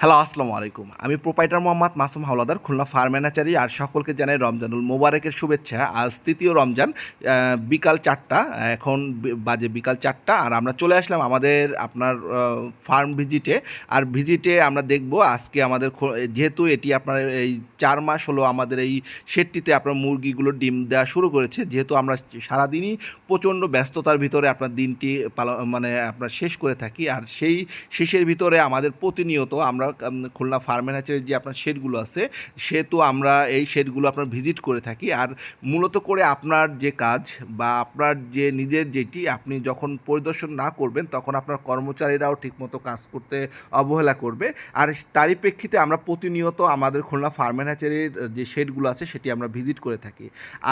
Hello, আসসালামু আলাইকুম। আমি প্রোপাইটার মোহাম্মদ মাসুম হাওলাদার, খুলনা ফার্ম ম্যানেজারি আর সকলকে জানাই রমজানুল মোবারকের শুভেচ্ছা। আজ তৃতীয় রমজান বিকাল চারটা, এখন বাজে বিকাল চারটা, আর আমরা চলে আসলাম আমাদের, আপনার ফার্ম ভিজিটে। আর ভিজিটে আমরা দেখব আজকে আমাদের যেহেতু এটি আপনার এই চার মাস হলো আমাদের এই শেডটিতে আপনার মুরগিগুলো ডিম দেওয়া শুরু করেছে, যেহেতু আমরা সারাদিনই প্রচণ্ড ব্যস্ততার ভিতরে আপনার দিনটি মানে আপনার শেষ করে থাকি। আর সেই শেষের ভিতরে আমাদের প্রতিনিয়ত আমরা খুলনা ফার্মের হ্যাচারির যে আপনার শেডগুলো আছে, সেহেতু আমরা এই শেডগুলো আপনার ভিজিট করে থাকি। আর মূলত করে আপনার যে কাজ বা আপনার যে নিজের যেটি, আপনি যখন পরিদর্শন না করবেন, তখন আপনার কর্মচারীরাও ঠিকমতো কাজ করতে অবহেলা করবে। আর তারই প্রেক্ষিতে আমরা প্রতিনিয়ত আমাদের খুলনা ফার্মের হ্যাচারির যে শেডগুলো আছে, সেটি আমরা ভিজিট করে থাকি।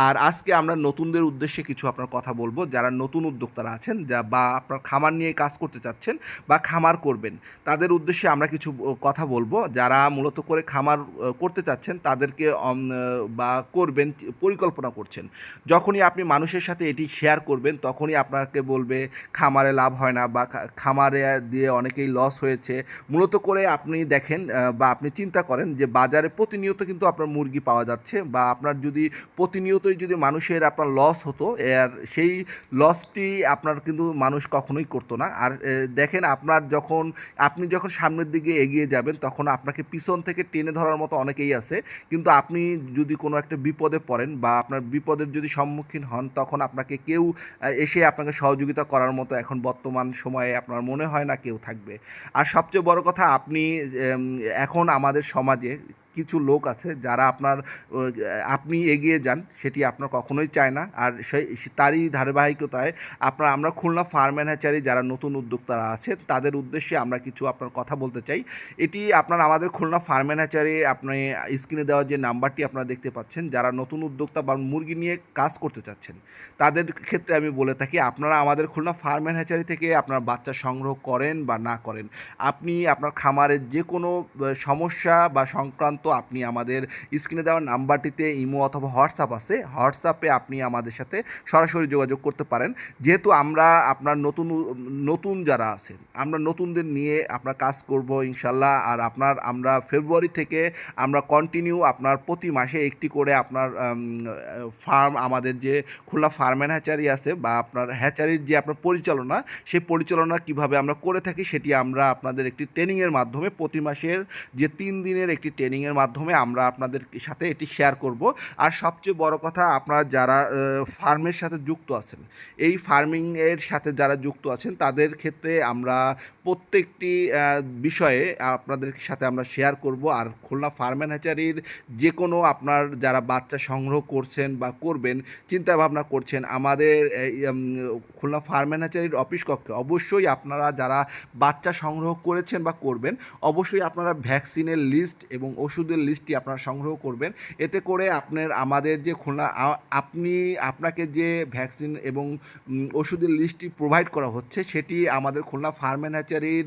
আর আজকে আমরা নতুনদের উদ্দেশ্যে কিছু আপনার কথা বলব। যারা নতুন উদ্যোক্তারা আছেন, যা বা আপনার খামার নিয়ে কাজ করতে চাচ্ছেন বা খামার করবেন, তাদের উদ্দেশ্যে আমরা কিছু কথা বলব। যারা মূলত করে খামার করতে চাচ্ছেন, তাদেরকে বা করবেন, পরিকল্পনা করছেন। যখনই আপনি মানুষের সাথে এটি শেয়ার করবেন, তখনই আপনাকে বলবে, খামারে লাভ হয় না বা খামারে দিয়ে অনেকেই লস হয়েছে। মূলত করে আপনি দেখেন বা আপনি চিন্তা করেন যে, বাজারে প্রতিনিয়ত কিন্তু আপনার মুরগি পাওয়া যাচ্ছে বা আপনার যদি, প্রতিনিয়তই যদি মানুষের আপনার লস হতো, এর সেই লসটি আপনার কিন্তু মানুষ কখনোই করতো না। আর দেখেন আপনার যখন, আপনি যখন সামনের দিকে এগিয়ে যাবেন, তখন আপনাকে পিছন থেকে টেনে ধরার মতো অনেকেই আছে। কিন্তু আপনি যদি কোনো একটা বিপদে পড়েন বা আপনার বিপদের যদি সম্মুখীন হন, তখন আপনাকে কেউ এসে আপনাকে সহযোগিতা করার মতো এখন বর্তমান সময়ে আপনার মনে হয় না কেউ থাকবে। আর সবচেয়ে বড় কথা, আপনি এখন আমাদের সমাজে কিছু লোক আছে যারা আপনার আপনি এগিয়ে যান, সেটি আপনার কখনোই চায় না। আর সেই তারই ধারাবাহিকতায় আপনার, আমরা খুলনা ফার্ম ম্যানেজারি যারা নতুন উদ্যোক্তারা আছে, তাদের উদ্দেশ্যে আমরা কিছু আপনার কথা বলতে চাই। এটি আপনার আমাদের খুলনা ফার্ম ম্যানেজারি আপনি স্ক্রিনে দেওয়া যে নাম্বারটি আপনারা দেখতে পাচ্ছেন, যারা নতুন উদ্যোক্তা বা মুরগি নিয়ে কাজ করতে চাচ্ছেন, তাদের ক্ষেত্রে আমি বলে থাকি, আপনারা আমাদের খুলনা ফার্ম হ্যাচারি থেকে আপনার বাচ্চা সংগ্রহ করেন বা না করেন। আপনি আপনার খামারের যে কোনো সমস্যা বা সংক্রান্ত আপনি আমাদের স্ক্রিনে দেওয়া নাম্বারটিতে ইমো অথবা হোয়াটসঅ্যাপ আছে। হোয়াটসঅ্যাপে আপনি আমাদের সাথে সরাসরি যোগাযোগ করতে পারেন। যেহেতু আমরা আপনার নতুন নতুন যারা আছেন, আমরা নতুনদের নিয়ে আপনার কাজ করব ইনশাল্লাহ। আর আপনার, আমরা ফেব্রুয়ারি থেকে আমরা কন্টিনিউ আপনার প্রতি মাসে একটি করে আপনার ফার্ম আমাদের যে খুলনা ফার্ম অ্যান্ড হ্যাচারি আছে বা আপনার হ্যাচারির যে আপনার পরিচালনা, সেই পরিচালনা কীভাবে আমরা করে থাকি সেটি আমরা আপনাদের একটি ট্রেনিংয়ের মাধ্যমে প্রতি মাসের যে তিন দিনের একটি ট্রেনিংয়ের মাধ্যমে আমরা আপনাদের সাথে এটি শেয়ার করব। আর সবচেয়ে বড় কথা, আপনারা যারা ফার্মের সাথে যুক্ত আছেন, এই ফার্মিংয়ের সাথে যারা যুক্ত আছেন, তাদের ক্ষেত্রে আমরা প্রত্যেকটি বিষয়ে আপনাদের সাথে আমরা শেয়ার করব। আর খুলনা ফার্ম অ্যান্ড হ্যাচারির যে কোনো আপনার যারা বাচ্চা সংগ্রহ করছেন বা করবেন চিন্তা ভাবনা করছেন, আমাদের খুলনা ফার্ম অ্যান্ড হ্যাচারির অফিস কক্ষে অবশ্যই আপনারা যারা বাচ্চা সংগ্রহ করেছেন বা করবেন, অবশ্যই আপনারা ভ্যাকসিনের লিস্ট এবং ওষুধের লিস্টটি আপনারা সংগ্রহ করবেন। এতে করে আপনার, আমাদের যে খুলনা আপনি, আপনাকে যে ভ্যাকসিন এবং ওষুধের লিস্টটি প্রোভাইড করা হচ্ছে, সেটি আমাদের খুলনা ফার্ম অ্যান্ড হ্যাচারির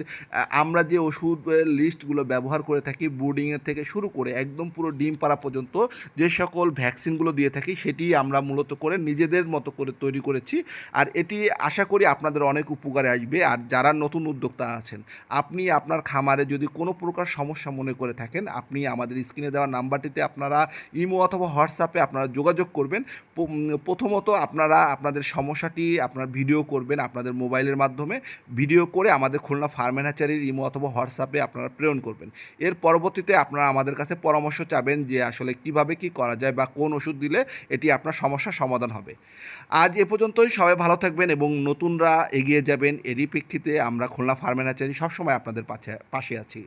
আমরা যে ওষুধের লিস্টগুলো ব্যবহার করে থাকি বোর্ডিংয়ের থেকে শুরু করে একদম পুরো ডিম পাড়া পর্যন্ত যে সকল ভ্যাকসিনগুলো দিয়ে থাকি, সেটি আমরা মূলত করে নিজেদের মতো করে তৈরি করেছি। আর এটি আশা করি আপনাদের অনেক উপকারে আসবে। আর যারা নতুন উদ্যোক্তা আছেন, আপনি আপনার খামারে যদি কোনো প্রকার সমস্যা মনে করে থাকেন, আপনি আমাদের স্ক্রিনে দেওয়া নাম্বারটিতে আপনারা ইমো অথবা হোয়াটসঅ্যাপে আপনারা যোগাযোগ করবেন। প্রথমত আপনারা আপনাদের সমস্যাটি আপনার ভিডিও করবেন আপনাদের মোবাইলের মাধ্যমে। ভিডিও করে আমাদের খুলনা ফার্মেন হ্যাচারির ইমো অথবা হোয়াটসঅ্যাপে আপনারা প্রেরণ করবেন। এর পরবর্তীতে আপনারা আমাদের কাছে পরামর্শ চাবেন যে আসলে কীভাবে কি করা যায় বা কোন ওষুধ দিলে এটি আপনার সমস্যার সমাধান হবে। আজ এ পর্যন্তই, সবাই ভালো থাকবেন এবং নতুনরা এগিয়ে যাবেন। এরই প্রেক্ষিতে আমরা খুলনা ফার্মেন হ্যাচারি সবসময় আপনাদের পাশে পাশে আছি।